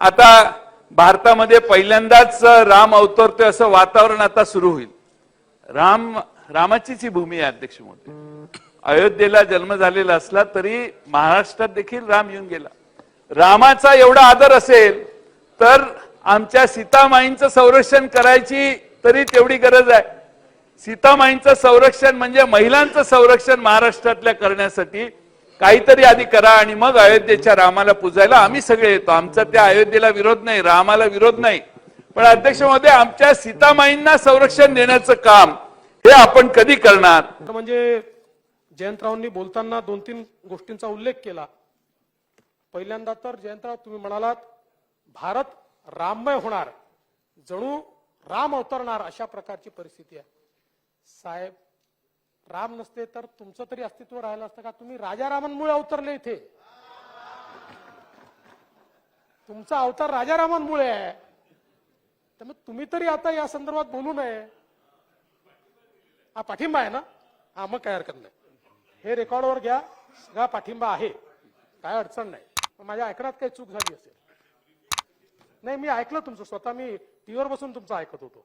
आता भारतामध्ये पहिल्यांदाच राम अवतरतोय असं वातावरण आता सुरू होईल. राम रामाचीच ही भूमी आहे अध्यक्ष मोदी. अयोध्येला जन्म झालेला असला तरी महाराष्ट्रात देखील राम येऊन गेला. रामाचा एवढा आदर असेल तर आमच्या सीतामाईंचं संरक्षण करायची तरी तेवढी गरज आहे. सीतामाईंचं संरक्षण म्हणजे महिलांचं संरक्षण महाराष्ट्रातल्या करण्यासाठी काहीतरी आधी करा आणि मग अयोध्येच्या रामाला पूजायला. आम्ही सगळे येतो. आमचा त्या अयोध्येला विरोध नाही रामाला विरोध नाही. पण अध्यक्ष महोदय आमच्या सीतामाईंना संरक्षण देण्याचं काम हे आपण कधी करणार? तर म्हणजे जयंतरावांनी बोलताना दोन तीन गोष्टींचा उल्लेख केला. पहिल्यांदा तर जयंतराव तुम्ही म्हणालात भारत राममय होणार. जणू राम अवतरणार अशा प्रकारची परिस्थिती आहे. साहेब राम नसते तर तुमचं तरी अस्तित्व राहिलं असतं का? तुम्ही राजारामांमुळे अवतरले इथे. तुमचा अवतार राजारामांमुळे आहे. तर मग तुम्ही तरी आता या संदर्भात बोलू नये. हा पाठिंबा आहे ना? हा मग काय हरकत नाही. हे रेकॉर्डवर घ्या. सगळा पाठिंबा आहे. काय अडचण नाही. माझ्या ऐकण्यात काही चूक झाली असेल. नाही मी ऐकलं तुमचं. स्वतः मी टीव्हीवर बसून तुमचं ऐकत होतो.